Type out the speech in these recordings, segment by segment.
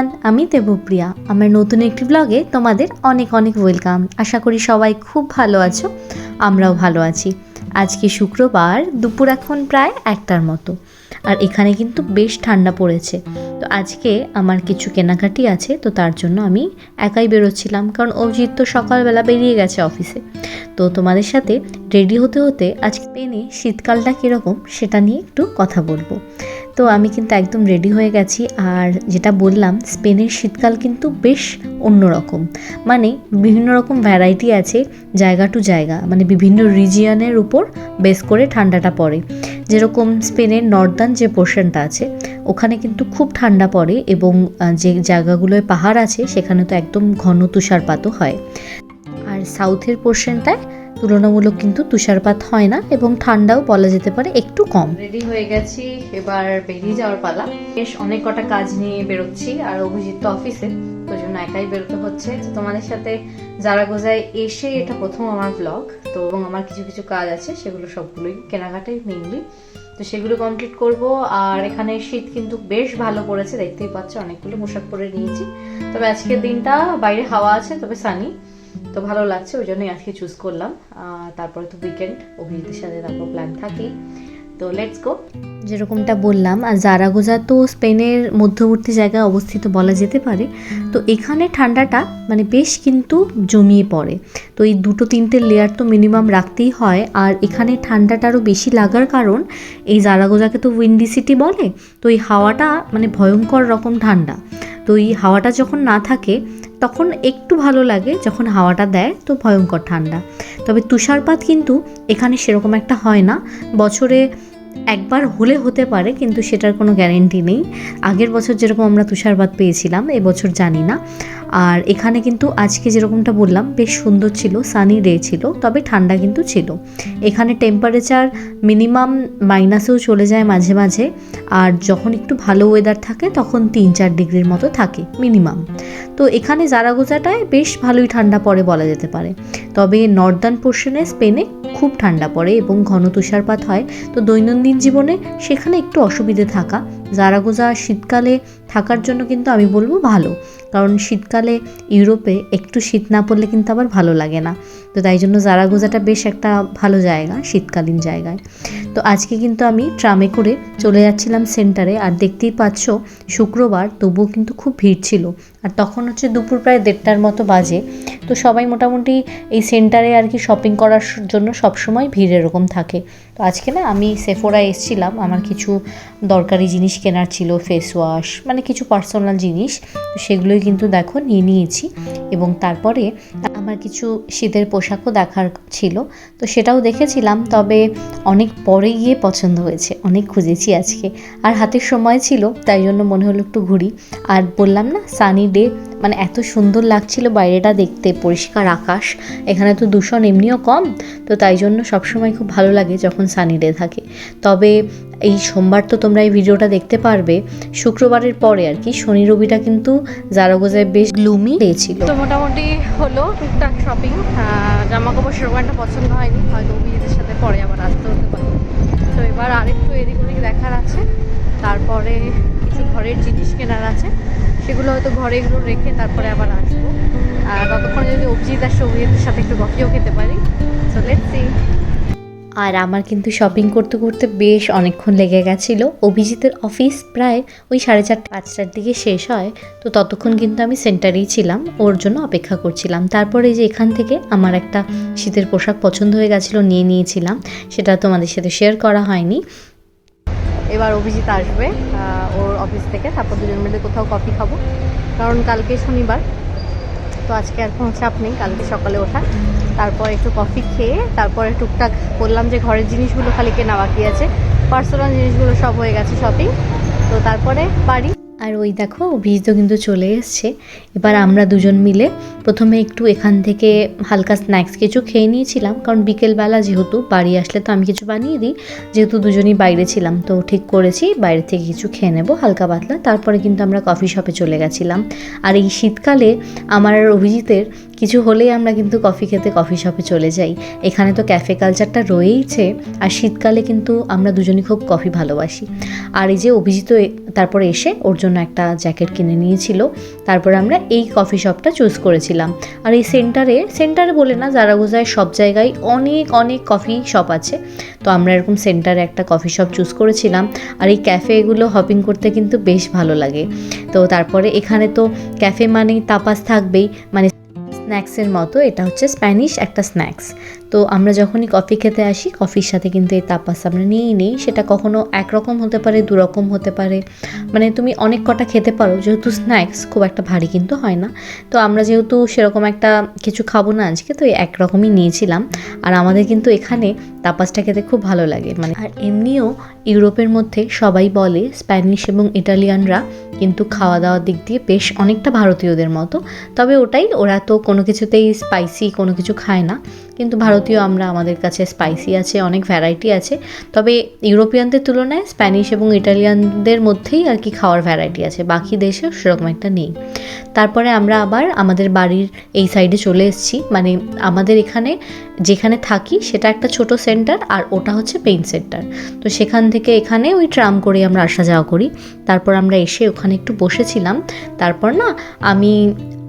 Everyone, আমি দেবপ্রিয়া। আমার নতুন একটি ব্লগে তোমাদের অনেক অনেক ওয়েলকাম আশা করি সবাই খুব ভালো আছো, আমরাও ভালো আছি। আজকে শুক্রবার, দুপুর এখন প্রায় একটার মতো। আর এখানে কিন্তু বেশ ঠান্ডা পড়েছে। তো আজকে আমার কিছু কেনাকাটি আছে, তো তার জন্য আমি একাই বেরোচ্ছিলাম, কারণ অভিজিৎ তো সকালবেলা বেরিয়ে গেছে অফিসে তো তোমাদের সাথে রেডি হতে হতে আজকে পেনে শীতকালটা কীরকম, সেটা নিয়ে একটু কথা বলব। তো আমি কিন্তু একদম রেডি হয়ে গেছি। আর যেটা বললাম, স্পেনের শীতকাল কিন্তু বেশ অন্যরকম। মানে বিভিন্ন রকম ভ্যারাইটি আছে জায়গা টু জায়গা। মানে বিভিন্ন রিজিয়নের উপর বেস করে ঠান্ডাটা পড়ে। যেরকম স্পেনের নর্দার্ন যে পোর্শনটা আছে, ওখানে কিন্তু খুব ঠান্ডা পড়ে এবং যে জায়গাগুলোয় পাহাড় আছে, সেখানে তো একদম ঘন তুষারপাতও হয়। আর সাউথের পোর্শনটায় তুলনামূলক কিন্তু তুষারপাত হয় না এবং ঠান্ডাও বলা যেতে পারে একটু কম। রেডি হয়ে গেছি, এবার বেরিয়ে যাওয়ার পালা। বেশ অনেক কটা কাজ নিয়ে বেরোচ্ছি, আর অভিজিৎ তো অফিসে, তো জন্য একাই বেরোতে হচ্ছে। তোমাদের সাথে জারাগোজায় এসে এটা প্রথম আমার ব্লগ তো এবং আমার কিছু কিছু কাজ আছে, সেগুলো সবগুলোই কেনাকাটাই মেইনলি তো সেগুলো কমপ্লিট করব, আর এখানে শীত কিন্তু বেশ ভালো পড়েছে, দেখতেই পাচ্ছ, অনেকগুলো পোশাক পরে নিয়েছি। তবে আজকের দিনটা বাইরে হাওয়া আছে, তবে সানি তো ভালো লাগছে, ওই জন্যই আজকে চুজ করলাম। তারপরে তো উইকেন্ড অভিজিতের সাথে তারপর প্ল্যান থাকেই। তো লেটস গো যেরকমটা বললাম, আর জারাগোজা তো স্পেনের মধ্যবর্তী জায়গায় অবস্থিত বলা যেতে পারে। তো এখানে ঠান্ডাটা মানে বেশ কিন্তু জমিয়ে পড়ে। তো এই দুটো তিনটে লেয়ার তো মিনিমাম রাখতেই হয়। আর এখানে ঠান্ডাটা আরও বেশি লাগার কারণ, এই জারাগোজাকে তো উইন্ডি সিটি বলে, তো এই হাওয়াটা মানে ভয়ঙ্কর রকম ঠান্ডা। তো এই হাওয়াটা যখন না থাকে তখন একটু ভালো লাগে যখন হাওয়াটা দেয়, তো ভয়ঙ্কর ঠান্ডা। তবে তুষারপাত কিন্তু এখানে সেরকম একটা হয় না। বছরে একবার হলে হতে পারে, কিন্তু সেটার কোনো গ্যারেন্টি নেই। আগের বছর যেরকম আমরা তুষারপাত পেয়েছিলাম, এবছর জানি না। আর এখানে কিন্তু আজকে যেরকমটা বললাম, বেশ সুন্দর ছিল সানি ডে ছিল, তবে ঠান্ডা কিন্তু ছিল। এখানে টেম্পারেচার মিনিমাম মাইনাসেও চলে যায় মাঝে মাঝে, আর যখন একটু ভালো ওয়েদার থাকে, তখন তিন চার ডিগ্রির মতো থাকে মিনিমাম তো এখানে জারাগোজাটায় বেশ ভালোই ঠান্ডা পড়ে বলা যেতে পারে। তবে নর্দার্ন পোর্শনে স্পেনে খুব ঠান্ডা পড়ে এবং ঘন তুষারপাত হয়। তো দৈনন্দিন জীবনে সেখানে একটু অসুবিধে থাকা জারাগোজা শীতকালে থাকার জন্য কিন্তু আমি বলব ভালো। কারণ শীতকালে ইউরোপে একটু শীত না পড়লে কিন্তু আবার ভালো লাগে না। তো তাই জন্য জারাগোজাটা বেশ একটা ভালো জায়গা, শীতকালীন জায়গায়। তো আজকে কিন্তু আমি ট্রামে করে চলে যাচ্ছিলাম সেন্টারে আর দেখতেই পাচ্ছ শুক্রবার, তবুও কিন্তু খুব ভিড় ছিল। আর তখন হচ্ছে দুপুর প্রায় দেড়টার মতো বাজে। তো সবাই মোটামুটি এই সেন্টারে আর কি শপিং করার জন্য সবসময় ভিড় এরকম থাকে। তো আজকে না আমি সেফোরা এসেছিলাম, আমার কিছু দরকারি জিনিস কেনার ছিল ফেস ওয়াশ মানে কিছু পার্সোনাল জিনিস। সেগুলোই কিন্তু দেখো নিয়ে নিয়েছি এবং তারপরে আমার কিছু শীতের পোশাকও দেখার ছিল। তো সেটাও দেখেছিলাম, তবে অনেক পরে গিয়ে পছন্দ হয়েছে। অনেক খুঁজেছি আজকে। আর হাতের সময় ছিল, তাই জন্য মনে হলো একটু ঘুরি। আর বললাম না সানি ডে মানে এত সুন্দর লাগছিল বাইরেটা দেখতে, পরিষ্কার আকাশ। এখানে তো দূষণ এমনিও কম, তো তাই জন্য সবসময় খুব ভালো লাগে যখন সানি ডে থাকে। তবে এই সোমবার তো তোমরা এই ভিডিওটা দেখতে পারবে, শুক্রবারের পরে আর কি, শনি রবিটা কিন্তু জারাগোজায় বেশ গ্লুমি ডে ছিল। তো মোটামুটি হলো টুকটাক শপিং জামা কাপড় সেরকম একটা পছন্দ হয়নি, হয়তো অভিজিতের সাথে পরে আবার আসতে হতে পারে। তো এবার আরেকটু এদিক ওদিক দেখার আছে। তারপরে কিছু ঘরের জিনিস কেনার আছে। সেগুলো হয়তো ঘরে এগুলো রেখে তারপরে আবার আসব। আর ততক্ষণে যদি অভিজিৎ আসে অভিজিতের সাথে একটু কফিও খেতে পারি। সো লেটস সি আর আমার কিন্তু শপিং করতে করতে বেশ অনেকক্ষণ লেগে গেছিল। অভিজিতের অফিস প্রায় ওই সাড়ে চারটে, পাঁচটার দিকে শেষ হয়। তো ততক্ষণ কিন্তু আমি সেন্টারেই ছিলাম, ওর জন্য অপেক্ষা করছিলাম। তারপরে যে এখান থেকে আমার একটা শীতের পোশাক পছন্দ হয়ে গেছিল, নিয়ে নিয়েছিলাম। সেটা তোমাদের সাথে শেয়ার করা হয়নি। এবার অভিজিৎ আসবে ওর অফিস থেকে। তারপর দুজন মিলে কোথাও কফি খাব। কারণ কালকে শনিবার। তো আজকে আর কোনো চাপ নেই, কালকে সকালে ওঠা তারপর একটু কফি খেয়ে তারপরে টুকটাক বললাম যে ঘরের জিনিসগুলো খালি কেনা বাকি আছে। পার্সোনাল জিনিসগুলো সব হয়ে গেছে শপিং তো তারপরে বাড়ি। আর ওই দেখো অভিজিৎ কিন্তু চলে এসছে। এবার আমরা দুজন মিলে প্রথমে একটু এখান থেকে হালকা স্ন্যাক্স কিছু খেয়ে নিয়েছিলাম। কারণ বিকেলবেলা যেহেতু বাড়ি আসলে তো আমি কিছু বানিয়ে দিই, যেহেতু দুজনই বাইরে ছিলাম। তো ঠিক করেছি, বাইরে থেকে কিছু খেয়ে নেব, হালকা পাতলা। তারপরে কিন্তু আমরা কফি শপে চলে গেছিলাম। আর এই শীতকালে আমার আর অভিজিতের কিছু হলেই আমরা কিন্তু কফি খেতে কফি শপে চলে যাই। এখানে তো ক্যাফে কালচারটা রয়েইছে, আর শীতকালে কিন্তু আমরা দুজনই খুব কফি ভালোবাসি। আর এই যে অভিজিৎ এ- তারপরে এসে ওর জন্য একটা জ্যাকেট কিনে নিয়েছিল। তারপর আমরা এই কফি শপটা চুজ করেছিলাম। আর এই সেন্টারে সেন্টারে বলে না, জারাগোজায় সব জায়গায় অনেক অনেক কফি শপ আছে। তো আমরা এরকম সেন্টারে একটা কফি শপ চুজ করেছিলাম। আর এই ক্যাফেগুলো হপিং করতে কিন্তু বেশ ভালো লাগে। তো তারপরে এখানে তো ক্যাফে মানেই তাপাস থাকবেই। মানে স্ন্যাক্সের মতো, এটা হচ্ছে স্প্যানিশ একটা স্ন্যাক্স। তো আমরা যখনই কফি খেতে আসি কফির সাথে কিন্তু এই তাপাস আমরা নিয়েই নিই। সেটা কখনো একরকম হতে পারে, দুরকম হতে পারে। মানে তুমি অনেক কটা খেতে পারো, যেহেতু স্ন্যাক্স খুব একটা ভারী কিন্তু হয় না। তো আমরা যেহেতু সেরকম একটা কিছু খাব না আজকে, তো একরকমই নিয়েছিলাম। আর আমাদের কিন্তু এখানে তাপাসটা খেতে খুব ভালো লাগে। মানে আর এমনিও ইউরোপের মধ্যে সবাই বলে স্প্যানিশ এবং ইটালিয়ানরা কিন্তু খাওয়া দাওয়ার দিক দিয়ে বেশ অনেকটা ভারতীয়দের মতো। তবে ওটাই, ওরা তো কোনো কিছুতেই স্পাইসি কোনো কিছু খায় না। কিন্তু ভারতীয়, আমরা আমাদের কাছে স্পাইসি আছে, অনেক ভ্যারাইটি আছে। তবে ইউরোপিয়ানদের তুলনায় স্প্যানিশ এবং ইটালিয়ানদের মধ্যেই আর কি খাওয়ার ভ্যারাইটি আছে। বাকি দেশে সেরকম একটা নেই। তারপরে আমরা আবার আমাদের বাড়ির এই সাইডে চলে এসেছি। মানে আমাদের এখানে যেখানে থাকি, সেটা একটা ছোট সেন্টার আর ওটা হচ্ছে পেইন সেন্টার তো সেখান থেকে এখানে ওই ট্রাম করে আমরা আসা যাওয়া করি। তারপর আমরা এসে ওখানে একটু বসেছিলাম। তারপর না, আমি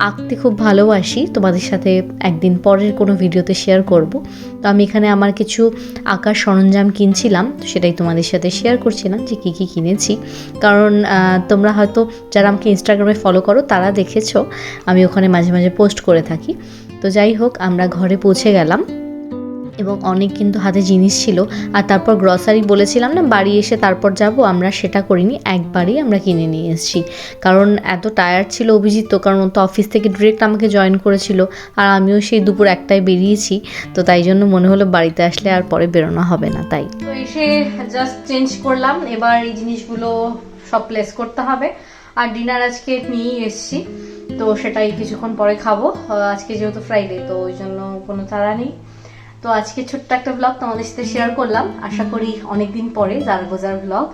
আঁকতে খুব ভালোবাসি। তোমাদের সাথে একদিন পরের কোনো ভিডিওতে শেয়ার করব। তো আমি এখানে আমার কিছু আঁকার সরঞ্জাম কিনছিলাম সেটাই তোমাদের সাথে শেয়ার করছিলাম যে কী কী কিনেছি। কারণ তোমরা হয়তো যারা আমাকে ইনস্টাগ্রামে ফলো করো, তারা দেখেছ, আমি ওখানে মাঝে মাঝে পোস্ট করে থাকি। তো যাই হোক, আমরা ঘরে পৌঁছে গেলাম। এবং অনেক কিন্তু হাতে জিনিস ছিল। আর তারপর গ্রসারি বলেছিলাম না, বাড়ি এসে তারপর যাব, আমরা সেটা করিনি, একবারই আমরা কিনে নিয়ে এসেছি। কারণ এত টায়ার্ড ছিল অভিজিৎ তো, কারণ তো অফিস থেকে ডিরেক্ট আমাকে জয়েন করেছিল। আর আমিও সেই দুপুর একটায় বেরিয়েছি, তো তাই জন্য মনে হলো বাড়িতে আসলে আর পরে বেরোনো হবে না, তাই। তো এসে জাস্ট চেঞ্জ করলাম, এবার এই জিনিসগুলো সব প্লেস করতে হবে। আর ডিনার আজকে নিয়েই এসেছি, তো সেটাই কিছুক্ষণ পরে খাব। আজকে যেহেতু ফ্রাইডে তো ওই জন্য কোনো তাড়া নেই। তো আজকে ছোট্ট একটা ব্লগ তোমাদের সাথে শেয়ার করলাম। আশা করি অনেকদিন পরে জারগোজার ব্লগ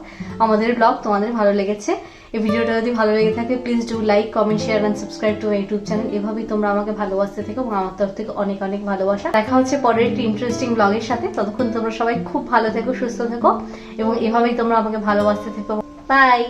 আমাদের ব্লগ তোমাদের ভালো লেগেছে। এই ভিডিওটা যদি ভালো লেগে থাকে please do like comment share and subscribe to my YouTube channel এভাবেই তোমরা আমাকে ভালোবাসতে থেকো এবং আমার তরফ থেকে অনেক অনেক ভালোবাসা। দেখা হচ্ছে পরের একটি ইন্টারেস্টিং ব্লগের সাথে। ততক্ষণ তোমরা সবাই খুব ভালো থেকো, সুস্থ থেকো এবং এভাবেই তোমরা আমাকে ভালোবাসতে থেকো। বাই